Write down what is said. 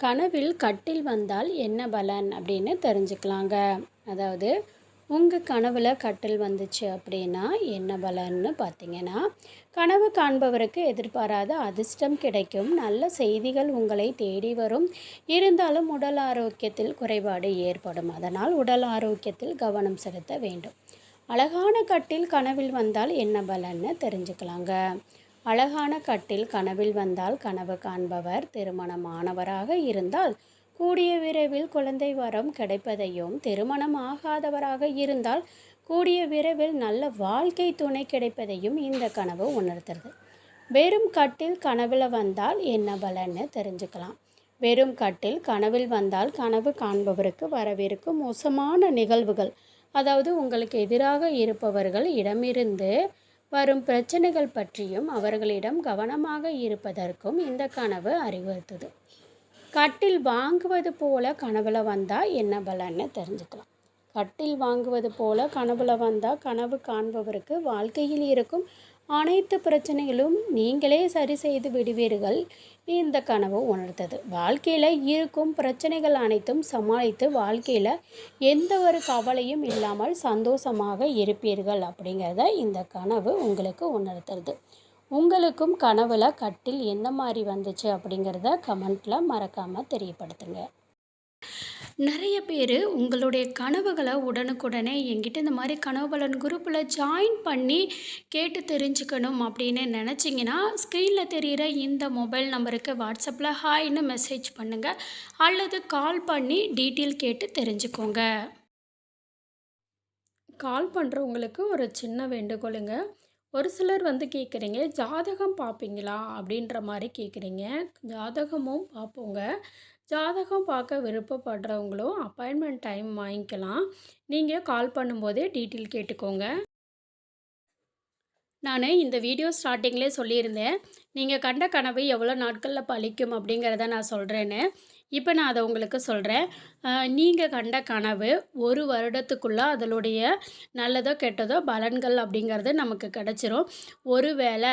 கனவில் கட்டில் வந்தால் என்ன பலன் அப்படின்னு தெரிஞ்சுக்கலாங்க. அதாவது உங்கள் கனவில் கட்டில் வந்துச்சு அப்படின்னா என்ன பலன்னு பார்த்தீங்கன்னா கனவு காண்பவருக்கு எதிர்பாராத அதிர்ஷ்டம் கிடைக்கும். நல்ல செய்திகள் உங்களை தேடி வரும். இருந்தாலும் உடல் ஆரோக்கியத்தில் குறைபாடு ஏற்படும். அதனால் உடல் ஆரோக்கியத்தில் கவனம் செலுத்த வேண்டும். அழகான கட்டில் கனவில் வந்தால் என்ன பலன்னு தெரிஞ்சுக்கலாங்க. அழகான கட்டில் கனவில் வந்தால் கனவு காண்பவர் திருமணமானவராக இருந்தால் கூடிய விரைவில் குழந்தை வரம் கிடைப்பதையும் திருமணம் ஆகாதவராக இருந்தால் கூடிய விரைவில் நல்ல வாழ்க்கை துணை கிடைப்பதையும் இந்த கனவு உணர்த்துறது. வெறும் கட்டில் கனவில் வந்தால் என்ன பலன்னு தெரிஞ்சுக்கலாம். வெறும் கட்டில் கனவில் வந்தால் கனவு காண்பவருக்கு வரவிருக்கும் மோசமான நிகழ்வுகள் அதாவது உங்களுக்கு எதிராக இருப்பவர்கள் இடமிருந்து வரும் பிரச்சனைகள் பற்றியும் அவர்களிடம் கவனமாக இருப்பதற்கும் இந்த கனவு அறிவுறுத்துது. கட்டில் வாங்குவது போல கனவுல வந்தால் என்ன பலன்னு தெரிஞ்சுக்கலாம். கட்டில் வாங்குவது போல கனவுல வந்தால் கனவு காண்பவருக்கு வாழ்க்கையில் இருக்கும் அனைத்து பிரச்சனைகளும் நீங்களே சரி செய்து விடுவீர்கள். இந்த கனவு உணர்த்தது வாழ்க்கையில் இருக்கும் பிரச்சனைகள் அனைத்தும் சமாளித்து வாழ்க்கையில் எந்த ஒரு கவலையும் இல்லாமல் சந்தோஷமாக இருப்பீர்கள் அப்படிங்கிறத இந்த கனவு உங்களுக்கு உணர்த்துறது. உங்களுக்கும் கனவில் கட்டில் எந்த மாதிரி வந்துச்சு அப்படிங்கிறத கமெண்ட்டில் மறக்காமல் தெரியப்படுத்துங்க. நிறைய பேர் உங்களுடைய கனவுகளை உடனுக்குடனே என்கிட்ட இந்த மாதிரி கனவு பலன் குரூப்பில் ஜாயின் பண்ணி கேட்டு தெரிஞ்சுக்கணும் அப்படின்னு நினச்சிங்கன்னா ஸ்க்ரீனில் தெரிகிற இந்த மொபைல் நம்பருக்கு வாட்ஸ்அப்பில் ஹாய்னு மெசேஜ் பண்ணுங்கள் அல்லது கால் பண்ணி டீட்டெயில் கேட்டு தெரிஞ்சுக்கோங்க. கால் பண்ணுறவங்களுக்கு ஒரு சின்ன வேண்டுகோளுங்க. ஒரு சிலர் வந்து கேட்குறீங்க ஜாதகம் பார்ப்பீங்களா? அப்படின்ற மாதிரி கேட்குறீங்க. ஜாதகமும் பார்ப்போங்க. ஜாதகம் பார்க்க விருப்பப்படுறவங்களும் அப்பாயின்மெண்ட் டைம் வாங்கிக்கலாம். நீங்கள் கால் பண்ணும்போதே டீட்டெயில் கேட்டுக்கோங்க. நான் இந்த வீடியோ ஸ்டார்டிங்லேயே சொல்லியிருந்தேன். நீங்கள் கண்ட கனவு எவ்வளோ நாட்களில் பழிக்கும் அப்படிங்கிறத நான் சொல்கிறேன்னு இப்போ நான் அதை உங்களுக்கு சொல்கிறேன் நீங்கள் கண்ட கனவு ஒரு வருடத்துக்குள்ளே அதனுடைய நல்லதோ கெட்டதோ பலன்கள் அப்படிங்கிறது நமக்கு கிடச்சிரும். ஒருவேளை